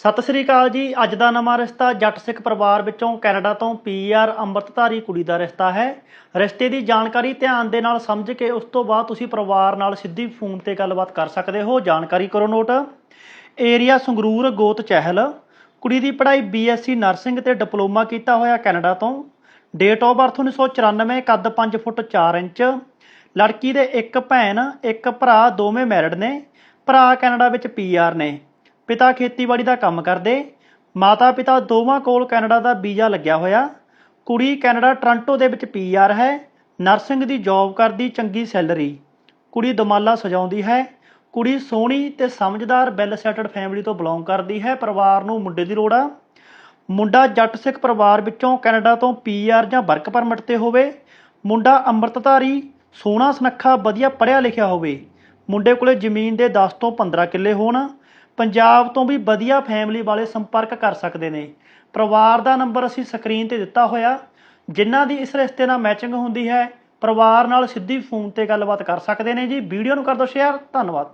ਸਤਿ ਸ੍ਰੀ ਅਕਾਲ ਜੀ। ਅੱਜ ਦਾ ਨਵਾਂ ਰਿਸ਼ਤਾ ਜੱਟ ਸਿੱਖ ਪਰਿਵਾਰ ਵਿੱਚੋਂ ਕੈਨੇਡਾ ਤੋਂ ਪੀਆਰ ਅੰਮ੍ਰਿਤਧਾਰੀ ਕੁੜੀ ਦਾ ਰਿਸ਼ਤਾ ਹੈ। ਰਿਸ਼ਤੇ ਦੀ ਜਾਣਕਾਰੀ ਧਿਆਨ ਦੇ ਨਾਲ ਸਮਝ ਕੇ ਉਸ ਤੋਂ ਬਾਅਦ ਤੁਸੀਂ ਪਰਿਵਾਰ ਨਾਲ ਸਿੱਧੀ ਫੋਨ ਤੇ ਗੱਲਬਾਤ ਕਰ ਸਕਦੇ ਹੋ। ਜਾਣਕਾਰੀ ਕਰੋ ਨੋਟ। ਏਰੀਆ ਸੰਗਰੂਰ, ਗੋਤ ਚਹਿਲ। ਕੁੜੀ ਦੀ ਪੜ੍ਹਾਈ ਬੀਐਸਸੀ ਨਰਸਿੰਗ ਤੇ ਡਿਪਲੋਮਾ ਕੀਤਾ ਹੋਇਆ ਕੈਨੇਡਾ ਤੋਂ। ਡੇਟ ਆਫ ਬਰਥ 1994 ਕੱਦ 5 ਫੁੱਟ 4 ਇੰਚ। ਲੜਕੀ ਦੇ ਇੱਕ ਭੈਣ, ਇੱਕ ਭਰਾ ਦੋਵੇਂ ਮੈਰਿਡ ਨੇ। ਭਰਾ ਕੈਨੇਡਾ ਵਿੱਚ ਪੀਆਰ ਨੇ। ਪਿਤਾ ਖੇਤੀਬਾੜੀ ਦਾ ਕੰਮ ਕਰਦੇ। ਮਾਤਾ ਪਿਤਾ ਦੋਵਾਂ ਕੋਲ ਕੈਨੇਡਾ ਦਾ ਵੀਜ਼ਾ ਲੱਗਿਆ ਹੋਇਆ। ਕੁੜੀ ਕੈਨੇਡਾ ਟੋਰਾਂਟੋ ਦੇ ਵਿੱਚ ਪੀਆਰ ਹੈ। ਨਰਸਿੰਗ ਦੀ ਜੌਬ ਕਰਦੀ ਚੰਗੀ ਸੈਲਰੀ। ਕੁੜੀ ਦਮਾਲਾ ਸਜਾਉਂਦੀ ਹੈ। ਕੁੜੀ ਸੋਹਣੀ ਤੇ ਸਮਝਦਾਰ ਵੈਲ ਸੈਟਲਡ ਫੈਮਿਲੀ ਤੋਂ ਬਿਲੋਂਗ ਕਰਦੀ ਹੈ। ਪਰਿਵਾਰ ਨੂੰ ਮੁੰਡੇ ਦੀ ਲੋੜ ਆ। ਮੁੰਡਾ ਜੱਟ ਸਿੱਖ ਪਰਿਵਾਰ ਵਿੱਚੋਂ ਕੈਨੇਡਾ ਤੋਂ ਪੀਆਰ ਜਾਂ ਵਰਕ ਪਰਮਿਟ ਤੇ ਹੋਵੇ। ਮੁੰਡਾ ਅੰਮ੍ਰਿਤਧਾਰੀ, ਸੋਹਣਾ ਸੁਨੱਖਾ, ਵਧੀਆ ਪੜ੍ਹਿਆ ਲਿਖਿਆ ਹੋਵੇ। ਮੁੰਡੇ ਕੋਲੇ ਜ਼ਮੀਨ ਦੇ 10 ਤੋਂ 15 ਕਿੱਲੇ ਹੋਣ। ਪੰਜਾਬ ਤੋਂ ਵੀ ਵਧੀਆ ਫੈਮਿਲੀ ਵਾਲੇ ਸੰਪਰਕ ਕਰ ਸਕਦੇ ਨੇ। ਪਰਿਵਾਰ ਦਾ ਨੰਬਰ ਅਸੀਂ ਸਕਰੀਨ ਤੇ ਦਿੱਤਾ ਹੋਇਆ। ਜਿਨ੍ਹਾਂ ਦੀ ਇਸ ਰਿਸ਼ਤੇ ਨਾਲ ਮੈਚਿੰਗ ਹੁੰਦੀ ਹੈ, ਪਰਿਵਾਰ ਨਾਲ ਸਿੱਧੀ ਫੋਨ ਤੇ ਗੱਲਬਾਤ ਕਰ ਸਕਦੇ ਨੇ ਜੀ। ਵੀਡੀਓ ਨੂੰ ਕਰ ਦਿਓ ਸ਼ੇਅਰ ਧੰਨਵਾਦ।